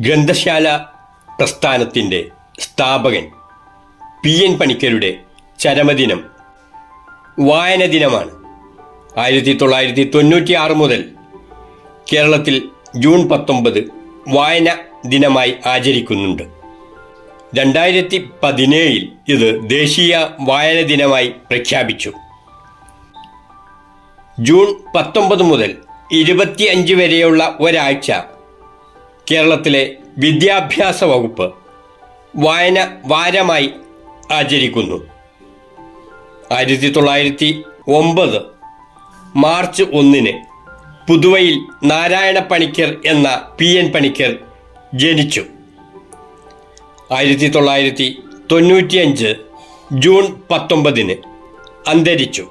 ഗ്രന്ഥശാല പ്രസ്ഥാനത്തിന്റെ സ്ഥാപകൻ പി എൻ പണിക്കരുടെ ചരമദിനം വായന ദിനമാണ് ആയിരത്തി തൊള്ളായിരത്തി തൊണ്ണൂറ്റി ആറ് മുതൽ കേരളത്തിൽ ജൂൺ പത്തൊമ്പത് വായന ദിനമായി ആചരിക്കുന്നുണ്ട്. രണ്ടായിരത്തി പതിനേഴിൽ ഇത് ദേശീയ വായന ദിനമായി പ്രഖ്യാപിച്ചു. ജൂൺ പത്തൊമ്പത് മുതൽ ഇരുപത്തിയഞ്ച് വരെയുള്ള ഒരാഴ്ച കേരളത്തിലെ വിദ്യാഭ്യാസ വകുപ്പ് വായന വാരമായി ആചരിക്കുന്നു. ആയിരത്തി തൊള്ളായിരത്തി ഒമ്പത് മാർച്ച് ഒന്നിന് പുതുവയിൽ നാരായണ പണിക്കർ എന്ന പി എൻ പണിക്കർ ജനിച്ചു. ആയിരത്തി തൊള്ളായിരത്തി തൊണ്ണൂറ്റിയഞ്ച് ജൂൺ പത്തൊമ്പതിന് അന്തരിച്ചു.